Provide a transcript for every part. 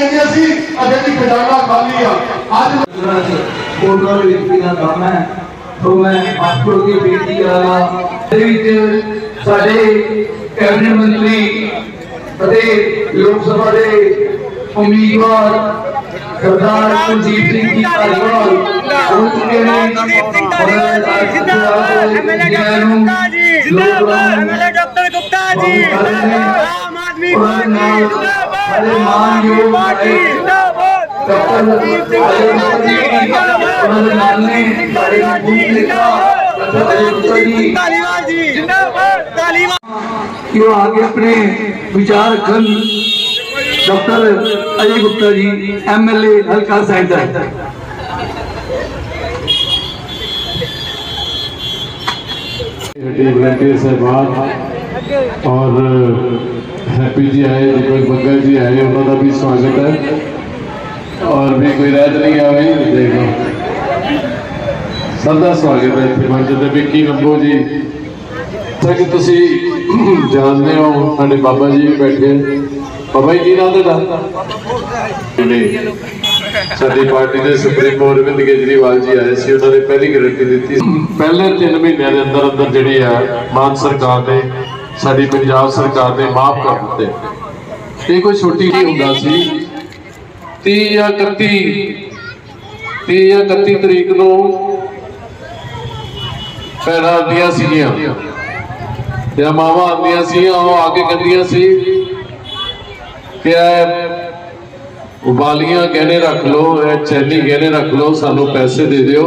ਕਹਿੰਦੇ ਸੀ ਅਜੇ ਵੀ ਖਜ਼ਾਨਾ ਖਾਲੀ ਆ। ਅੱਜ ਕੋਟਾ ਦਾ ਕੰਮ ਹੈ ਸੋ ਮੈਂ ਆਪ ਕੋਲ ਦੀ ਬੇਨਤੀ ਕਰਾਂਗਾ ਦੇ ਵਿੱਚ ਸਾਡੇ ਕੈਬਨਿਟ ਮੰਤਰੀ ਅਤੇ ਲੋਕ ਸਭਾ ਦੇ ਉਮੀਦਵਾਰ ਸਰਦਾਰ ਕੁਲਜੀਤ ਸਿੰਘ ਜੀ ਧਾਲੀਵਾਲ ਹੋ ਚੁੱਕੇ ਨੇ। ਸਿੰਘ ਜੀ ਜਿੰਦਾਬਾਦ ਐਮਐਲਏ ਡਾਕਟਰ ਗੁਪਤਾ ਜੀ ਜਿੰਦਾਬਾਦ MLA doctor Gupta ji Aam Aadmi party ਜਿੰਦਾਬਾਦ। آگے اپنے بچار کن doctor Ajay Gupta ji M L A ہلکا سائیدہ ہے ਔਰ, ਹੈਪੀ ਜੀ ਆਏ ਕੋਈ ਬੱਗਾ ਜੀ ਆਏ, ਉਹਨਾਂ ਦਾ ਵੀ ਸਵਾਗਤ ਹੈ। ਔਰ ਵੀ ਕੋਈ ਰਹਿਤ ਨਹੀਂ ਆਵੇ ਦੇਖੋ ਸਭ ਦਾ ਸਵਾਗਤ ਹੈ ਇੱਥੇ ਮੰਚ ਤੇ। ਵਿੱਕੀ ਲੰਬੋ ਜੀ ਕਿ ਤੁਸੀਂ ਜਾਣਦੇ ਹੋ, ਸਾਡੇ ਬਾਬਾ ਜੀ ਵੀ ਬੈਠੇ ਬਾਬਾ ਜੀ ਨਾਂ ਤੁਹਾਡਾ? ਜਿਹੜੇ ਸਾਡੀ ਪਾਰਟੀ ਦੇ ਸੁਪਰੀਮੋ ਅਰਵਿੰਦ ਕੇਜਰੀਵਾਲ ਜੀ ਆਏ ਸੀ, ਉਹਨਾਂ ਨੇ ਪਹਿਲੀ ਗਰੰਟੀ ਦਿੱਤੀ ਪਹਿਲੇ 3 ਮਹੀਨਿਆਂ ਦੇ ਅੰਦਰ ਅੰਦਰ ਜਿਹੜੀ ਆ, ਮਾਨ ਸਰਕਾਰ ਨੇ ਸਾਡੀ ਪੰਜਾਬ ਸਰਕਾਰ ਨੇ ਮਾਫ ਕਰ ਦਿੱਤੇ। ਇਹ ਕੋਈ ਛੋਟੀ ਨਹੀਂ ਹੁੰਦਾ ਸੀ। 30 ਜਾਂ 31 30 ਜਾਂ 31 ਤਰੀਕ ਨੂੰ ਪੈਰਾਂ ਆਉਂਦੀਆਂ ਸੀਗੀਆਂ। ਜਾਂ ਮਾਵਾਂ ਆਉਂਦੀਆਂ ਸੀ ਉਹ ਆ ਕੇ ਕਹਿੰਦੀਆਂ ਸੀ ਕਿ ਇਹ ਉਬਾਲੀਆਂ ਗਹਿਣੇ ਰੱਖ ਲਓ ਇਹ ਚੈਨੀ ਗਹਿਣੇ ਰੱਖ ਲਓ ਸਾਨੂੰ ਪੈਸੇ ਦੇ ਦਿਓ।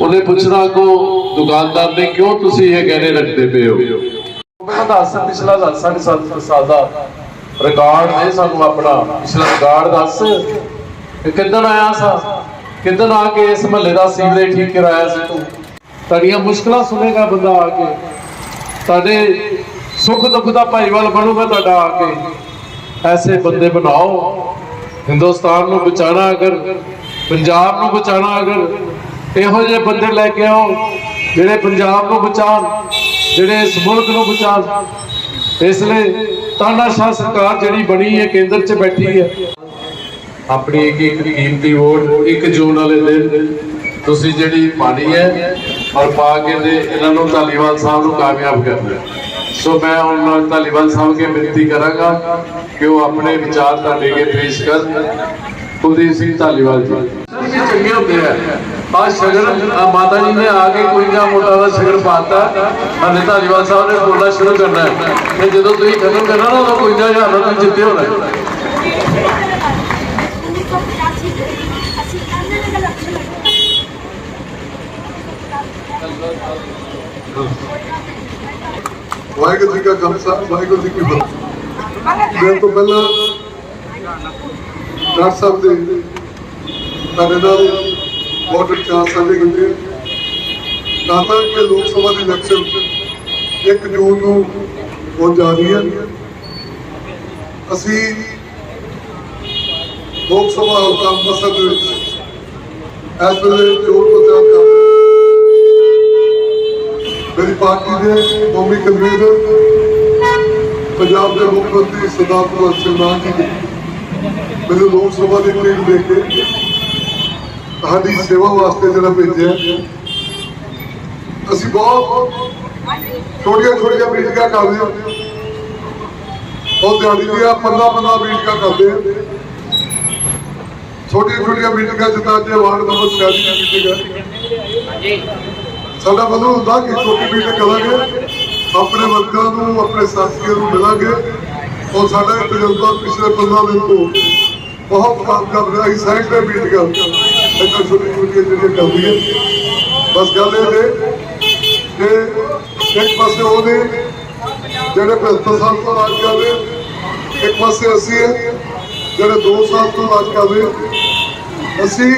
ਉਹਨੇ ਪੁੱਛਣਾ ਕੋ ਦੁਕਾਨਦਾਰ ਨੇ ਕਿਉਂ ਤੁਸੀਂ ਇਹ ਗਹਿਣੇ ਰੱਖਦੇ ਪਏ ਹੋ? ਮੈਂ ਦੱਸ, ਪਿਛਲਾ ਦੱਸ ਸਾਡੇ ਸਾਲ ਸਾਲ ਦਾ ਰਿਕਾਰਡ ਦੇ ਸਾਨੂੰ ਆਪਣਾ। ਪਿਛਲਾ ਰਿਕਾਰਡ ਦੱਸ। ਇਹ ਕਿੱਦਣ ਆਇਆ ਸਾ? ਕਿੱਦਣ ਆ ਕੇ ਇਸ ਮਹੱਲੇ ਦਾ ਸੀਵਰੇਜ ਠੀਕ ਕਰਾਇਆ ਸੀ ਤੂੰ? ਤੁਹਾਡੀਆਂ ਮੁਸ਼ਕਲਾਂ ਸੁਣੇਗਾ ਬੰਦਾ ਆ ਕੇ। ਤੁਹਾਡੇ ਸੁੱਖ ਦੁੱਖ ਦਾ ਭਾਈਵਾਲ ਬਣੂਗਾ ਤੁਹਾਡਾ ਆ ਕੇ। ਐਸੇ ਬੰਦੇ ਬਣਾਓ। ਹਿੰਦੁਸਤਾਨ ਨੂੰ ਬਚਾਣਾ ਅਗਰ, ਪੰਜਾਬ ਨੂੰ ਬਚਾਣਾ ਅਗਰ, ਇਹੋ ਜਿਹੇ ਬੰਦੇ ਲੈ ਕੇ ਆਓ, ਜਿਹੜੇ ਪੰਜਾਬ ਨੂੰ ਬਚਾਉਣ। ਜਿਹੜੇ ਇਸ ਮੁਲਕ ਨੂੰ ਬਚਾਉਣ। ਇਸ ਲਈ ਤਾਨਾਸ਼ਾਹ ਸਰਕਾਰ ਜਿਹੜੀ ਬਣੀ ਹੈ ਕੇਂਦਰ 'ਚ ਬੈਠੀ ਹੈ। ਆਪਣੀ ਇੱਕ ਇੱਕ ਕੀਮਤੀ ਵੋਟ ਇੱਕ ਜੂਨ ਵਾਲੇ ਦਿਨ ਤੁਸੀਂ ਜਿਹੜੀ ਪਾਣੀ ਹੈ ਔਰ ਪਾ ਕੇ ਤੇ ਇਹਨਾਂ ਨੂੰ ਧਾਲੀਵਾਲ ਸਾਹਿਬ ਨੂੰ ਕਾਮਯਾਬ ਕਰਨਾ। ਸੋ ਮੈਂ ਹੁਣ ਧਾਲੀਵਾਲ ਸਾਹਿਬ ਕੇ ਬੇਨਤੀ ਕਰਾਂਗਾ ਕਿ ਉਹ ਆਪਣੇ ਵਿਚਾਰ ਤੁਹਾਡੇ ਅੱਗੇ ਪੇਸ਼ ਕਰਨ। ਕੁਲਦੀਪ ਸਿੰਘ ਧਾਲੀਵਾਲ ਜੀ। ਵੀ ਚੰਗੇ ਹੁੰਦੇ ਆ। ਆ ਸ਼ਗਨ ਮਾਤਾ ਜੀ ਨੇ ਆ ਕੇ ਕੋਈ ਨਾ ਮੋਟਾ ਦਾ ਸ਼ਗਨ ਪਾਤਾ। ਹਲੇ ਧਾਲੀਵਾਲ ਸਾਹਿਬ ਨੇ ਬੋਲਣਾ ਸ਼ੁਰੂ ਕਰਨਾ ਹੈ। ਤੇ ਜਦੋਂ ਤੁਸੀਂ ਖਤਮ ਕਰਨਾ ਨਾ, ਉਦੋਂ ਕੋਈ ਨਾ ਹਜ਼ਾਰ ਨਾਲ ਜਿੱਤੇ ਹੋਣਾ ਵਾਹਿਗੁਰੂ ਜੀ ਕਾ ਖਾਲਸਾ, ਵਾਹਿਗੁਰੂ ਜੀ ਕੀ ਫਤਿਹ। ਮੈਂ ਤੋਂ ਪਹਿਲਾਂ ਡਾਕਟਰ ਸਾਹਿਬ ਦੇ ਸਾਡੇ ਬਹੁਤ ਚਾਹ ਸਾਂਝੇ ਕੀਤੇ ਤਾਂ ਕਿ ਲੋਕ ਸਭਾ ਦੀ ਇਲੈਕਸ਼ਨ 1 ਜੂਨ ਨੂੰ ਹੋ ਜਾ ਰਹੀ ਹੈ। ਅਸੀਂ ਲੋਕ ਸਭਾ ਹਲਕਾ ਅੰਮ੍ਰਿਤਸਰ ਦੇ ਵਿੱਚ ਇਸ ਵੇਲੇ ਚੋਣ ਪ੍ਰਚਾਰ ਕਰ ਰਹੇ ਮੇਰੀ ਪਾਰਟੀ ਦੇ ਕੌਮੀ ਕਨਵੀਨਰ, ਪੰਜਾਬ ਦੇ ਮੁੱਖ ਮੰਤਰੀ ਸਰਦਾਰ ਭਗਵੰਤ ਸਿੰਘ ਮਾਨ ਜੀ ਨੇ ਮੈਨੂੰ ਲੋਕ ਸਭਾ ਦੀ ਟਿਕਟ ਦੇ ਕੇ ਤੁਹਾਡੀ ਸੇਵਾ ਵਾਸਤੇ ਜਿਹੜਾ ਭੇਜਿਆ ਅਸੀਂ ਬਹੁਤ ਛੋਟੀਆਂ ਛੋਟੀਆਂ ਮੀਟਿੰਗਾਂ ਕਰਦੇ ਹਾਂ। ਉਹ ਦਿਹਾੜੀ ਦੀਆਂ 15 15 ਮੀਟਿੰਗਾਂ ਕਰਦੇ ਹਾਂ। ਛੋਟੀਆਂ ਛੋਟੀਆਂ ਮੀਟਿੰਗਾਂ ਜਿੱਦਾਂ ਅੱਜ ਵਾਰਡ ਨੰਬਰ 46 ਦੀ ਮੀਟਿੰਗ ਹੈ ਸਾਡਾ ਵੱਲੋਂ ਹੁੰਦਾ ਕਿ ਛੋਟੀ ਮੀਟਿੰਗ ਕਰਾਂਗੇ, ਆਪਣੇ ਵਰਕਰਾਂ ਨੂੰ, ਆਪਣੇ ਸਾਥੀਆਂ ਨੂੰ ਮਿਲਾਂਗੇ। ਔਰ ਸਾਡਾ ਤਜਰਬਾ ਪਿਛਲੇ 15 ਦਿਨ ਤੋਂ ਬਹੁਤ ਕਾਮਯਾਬ ਰਿਹਾ ਇਸ ਸਾਈਡ ਤੇ ਮੀਟਿੰਗਾਂ ਇੰਨਾ ਛੋਟੀ ਛੋਟੀਆਂ ਜਿਹੜੀਆਂ ਕਰਦੀਆਂ ਬਸ ਗੱਲ ਇਹ ਹੈ ਕਿ ਇੱਕ ਪਾਸੇ ਉਹਦੇ ਜਿਹੜੇ 75 ਸਾਲ ਤੋਂ ਰਾਜ ਕਰ ਰਹੇ ਇੱਕ ਪਾਸੇ ਅਸੀਂ ਜਿਹੜੇ 2 ਸਾਲ ਤੋਂ ਰਾਜ ਕਰ ਰਹੇ ਅਸੀਂ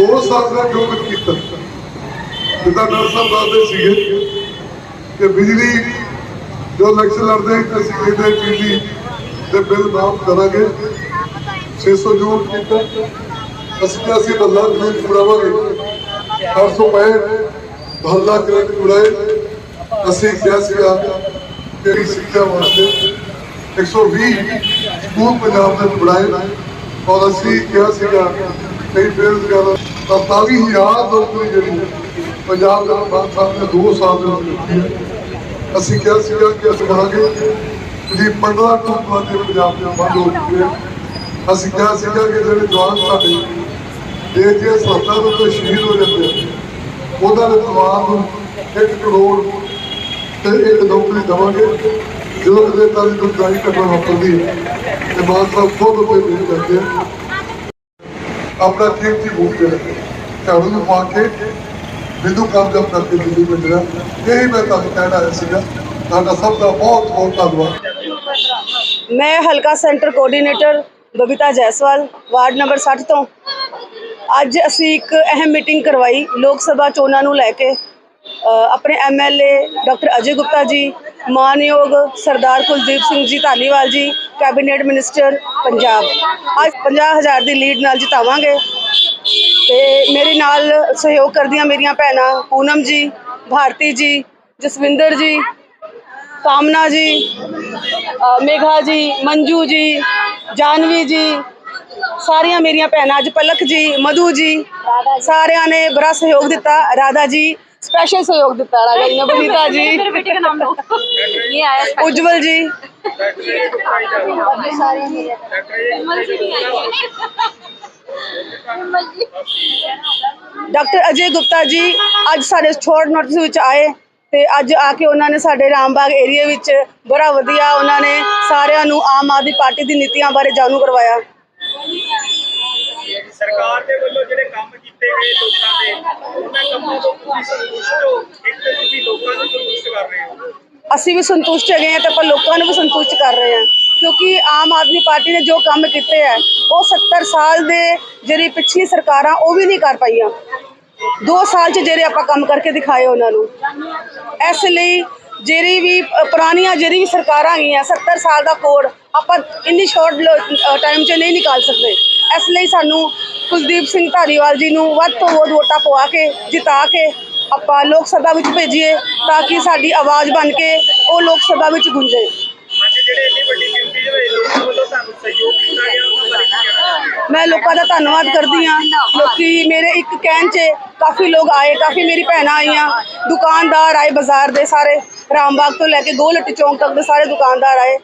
2 ਸਾਲ ਦਾ ਜੋ ਕੁਝ ਕੀਤਾ। ਜਿੱਦਾਂ ਡਾਕਟਰ ਸਾਹਿਬ ਦੱਸਦੇ ਸੀਗੇ ਕਿ ਬਿਜਲੀ ਜੋ ਇਲੈਕਸ਼ਨ ਲੜਦੇ ਅਸੀਂ ਕਹਿੰਦੇ ਬਿਜਲੀ ਦੇ ਬਿੱਲ ਮਾਫ ਕਰਾਂਗੇ। 600 ਯੂਨਿਟ ਕੀਤਾ। ਅਸੀਂ ਕਿਹਾ ਅਸੀਂ ਬੱਲਾ ਗ੍ਰਿਡ ਪੂਰਾਵਾਂਗੇ 865 ਬੱਲਾ ਗ੍ਰਿਡ ਪੂਰਾਏ ਅਸੀਂ ਕਿਹਾ ਸੀਗਾ ਕਿ ਸਿੱਖਿਆ ਵਾਸਤੇ 120 ਸਕੂਲ ਪੰਜਾਬ ਦੇ ਬਣਾਏ ਔਰ ਅਸੀਂ ਕਿਹਾ ਸੀਗਾ ਕਈ ਬੇਰੁਜ਼ਗਾਰ ਤਰਤਾਲੀ ਹਜ਼ਾਰ ਨੌਕਰੀ ਜਿਹੜੀ ਪੰਜਾਬ ਦੇ ਬਾਦ ਸਾਹਿਬ ਨੇ 2 ਸਾਲ ਦੇ ਵਿੱਚ ਦਿੱਤੀ ਹੈ ਅਸੀਂ ਕਿਹਾ ਸੀਗਾ ਕਿ ਅਸੀਂ ਕਹਾਂਗੇ ਕਿ 15 ਟੁਕੜਾ ਦੇ ਪੰਜਾਬ ਦੇ ਬੰਦ ਹੋ ਚੁੱਕੇ ਆ ਅਸੀਂ ਕਿਹਾ ਸੀਗਾ ਕਿ ਜਿਹੜੇ ਜਵਾਨ ਸਾਡੇ ਦੇਸ਼ ਦੀਆਂ ਸਰਹੱਦਾਂ ਦੇ ਉੱਤੇ ਸ਼ਹੀਦ ਹੋ ਜਾਂਦੇ ਆ। ਉਹਨਾਂ ਦੇ ਪਰਿਵਾਰ ਨੂੰ 1 ਕਰੋੜ ਤੇ ਇੱਕ ਨੌਕਰੀ ਦੇਵਾਂਗੇ। ਜਦੋਂ ਕਿਤੇ ਤਾਂ ਦੀ ਦੁਖਦਾਈ ਘਟਨਾ ਵਾਪਰਦੀ ਹੈ ਤੇ ਮਾਨ ਸਾਹਿਬ ਖੁਦ ਉੱਤੇ ਮਿਲ ਜਾਂਦੇ ਆ। ਆਪਣਾ ਕੀਮਤੀ ਵੋਟ ਦੇ ਝਾੜੂ ਨੂੰ ਪਾ ਕੇ ਬਿੰਦੂ ਕਾਮਯਾਬ ਕਰਕੇ ਦਿੱਲੀ ਭੇਜਣਾ ਇਹੀ ਮੈਂ ਤੁਹਾਨੂੰ ਕਹਿਣਾ ਆਇਆ ਸੀਗਾ। ਤੁਹਾਡਾ ਸਭ ਦਾ ਬਹੁਤ ਬਹੁਤ ਧੰਨਵਾਦ। ਮੈਂ ਹਲਕਾ centre coordinator Babita Jaiswal, ward number 60 ਤੋਂ। ਅੱਜ ਅਸੀਂ ਇੱਕ ਅਹਿਮ ਮੀਟਿੰਗ ਕਰਵਾਈ ਲੋਕ ਸਭਾ ਚੋਣਾਂ ਨੂੰ ਲੈ ਕੇ। ਅ, ਆਪਣੇ ਐਮਐਲਏ ਡਾਕਟਰ ਅਜੇ ਗੁਪਤਾ ਜੀ ਮਾਨਯੋਗ ਸਰਦਾਰ ਕੁਲਦੀਪ ਸਿੰਘ ਜੀ ਧਾਲੀਵਾਲ ਜੀ ਕੈਬਨਿਟ ਮਿਨਿਸਟਰ ਪੰਜਾਬ। ਅੱਜ 50000 ਦੀ ਲੀਡ ਨਾਲ ਜਿਤਾਵਾਂਗੇ। ਤੇ ਮੇਰੇ ਨਾਲ ਸਹਿਯੋਗ ਕਰਦੀਆਂ ਮੇਰੀਆਂ ਭੈਣਾਂ ਪੂਨਮ ਜੀ ਭਾਰਤੀ ਜੀ ਜਸਵਿੰਦਰ ਜੀ ਕਾਮਨਾ ਜੀ ਮੇਘਾ ਜੀ ਮੰਜੂ ਜੀ ਜਾਨਵੀ ਜੀ ਸਾਰੀਆਂ ਮੇਰੀਆਂ ਭੈਣਾਂ ਅੱਜ ਪਲਕ ਜੀ ਮਧੂ ਜੀ ਸਾਰਿਆਂ ਨੇ ਬੜਾ ਸਹਿਯੋਗ ਦਿੱਤਾ ਰਾਧਾ ਜੀ ਸਪੈਸ਼ਲ ਸਹਿਯੋਗ ਦਿੱਤਾ ਰਾਧਾ ਜੀ ਨੇ ਬਨੀਤਾ ਜੀ मेरे बेटे का नाम लो ये आया ਉਜਵਲ ਜੀ विमल जी भी आए विमल जी ਡਾਕਟਰ ਅਜੇ ਗੁਪਤਾ ਜੀ ਅੱਜ ਸਾਡੇ ਸ਼ੋਰਟ ਨੋਟਿਸ ਵਿੱਚ ਆਏ ਤੇ ਅੱਜ ਆ ਕੇ ਉਹਨਾਂ ਨੇ ਸਾਡੇ ਰਾਮਬਾਗ ਏਰੀਆ ਵਿੱਚ ਬੜਾ ਵਧੀਆ ਉਹਨਾਂ ਨੇ ਸਾਰਿਆਂ ਨੂੰ ਆਮ ਆਦਮੀ ਪਾਰਟੀ ਦੀ ਨੀਤੀਆਂ ਬਾਰੇ ਜਾਣੂ ਕਰਵਾਇਆ ਸਰਕਾਰ ਦੇ ਵੱਲੋਂ ਜਿਹੜੇ ਕੰਮ ਕੀਤੇ ਗਏ ਲੋਕਾਂ ਦੇ, ਉਹਨਾਂ ਕੰਮਾਂ ਤੋਂ ਤੁਸੀਂ ਸੰਤੁਸ਼ਟ ਹੋ? ਇੱਕ ਤੇ ਤੁਸੀਂ ਲੋਕਾਂ ਨੂੰ ਸੰਤੁਸ਼ਟ ਕਰ ਰਹੇ ਹੋ। ਅਸੀਂ ਵੀ ਸੰਤੁਸ਼ਟ ਹੈਗੇ ਹਾਂ ਤੇ ਆਪਾਂ ਲੋਕਾਂ ਨੂੰ ਵੀ ਸੰਤੁਸ਼ਟ ਕਰ ਰਹੇ ਹਾਂ। ਕਿਉਂਕਿ ਆਮ ਆਦਮੀ ਪਾਰਟੀ ਨੇ ਜੋ ਕੰਮ ਕੀਤੇ ਹੈ, ਉਹ 70 ਸਾਲ ਦੇ ਜਿਹੜੀ ਪਿਛਲੀ ਸਰਕਾਰਾਂ, ਉਹ ਵੀ ਨਹੀਂ ਕਰ ਪਾਈਆਂ। 2 ਸਾਲ ਚ ਜਿਹੜੇ ਆਪਾਂ ਕੰਮ ਕਰਕੇ ਦਿਖਾਏ ਉਹਨਾਂ ਨੂੰ। ਇਸ ਲਈ ਜਿਹੜੀ ਵੀ ਪੁਰਾਣੀਆਂ ਜਿਹੜੀ ਵੀ ਸਰਕਾਰਾਂ ਗਈਆਂ 70 ਸਾਲ ਦਾ ਕੋਡ ਆਪਾਂ ਇੰਨੀ ਸ਼ਾਰਟ ਟਾਈਮ 'ਚ ਨਹੀਂ ਨਿਕਾਲ ਸਕਦੇ। ਇਸ ਲਈ ਸਾਨੂੰ ਕੁਲਦੀਪ ਸਿੰਘ ਧਾਰੀਵਾਲ ਜੀ ਨੂੰ ਵੱਧ ਤੋਂ ਵੱਧ ਵੋਟਾਂ ਪਵਾ ਕੇ, ਜਿਤਾ ਕੇ ਆਪਾਂ ਲੋਕ ਸਭਾ ਵਿੱਚ ਭੇਜੀਏ ਤਾਂ ਕਿ ਸਾਡੀ ਆਵਾਜ਼ ਬਣ ਕੇ ਉਹ ਲੋਕ ਸਭਾ ਵਿੱਚ ਗੂੰਜੇ ਮੈਂ ਲੋਕਾਂ ਦਾ ਧੰਨਵਾਦ ਕਰਦੀ ਹਾਂ। ਲੋਕੀ ਮੇਰੇ ਇੱਕ ਕਹਿਣ 'ਚ ਕਾਫੀ ਲੋਕ ਆਏ, ਕਾਫੀ ਮੇਰੀ ਭੈਣਾਂ ਆਈਆਂ। ਦੁਕਾਨਦਾਰ ਆਏ ਬਾਜ਼ਾਰ ਦੇ ਸਾਰੇ। ਰਾਮਬਾਗ ਤੋਂ ਲੈ ਕੇ ਗੋਲਟੀ ਚੌਂਕ ਤੱਕ ਦੇ ਸਾਰੇ ਦੁਕਾਨਦਾਰ ਆਏ।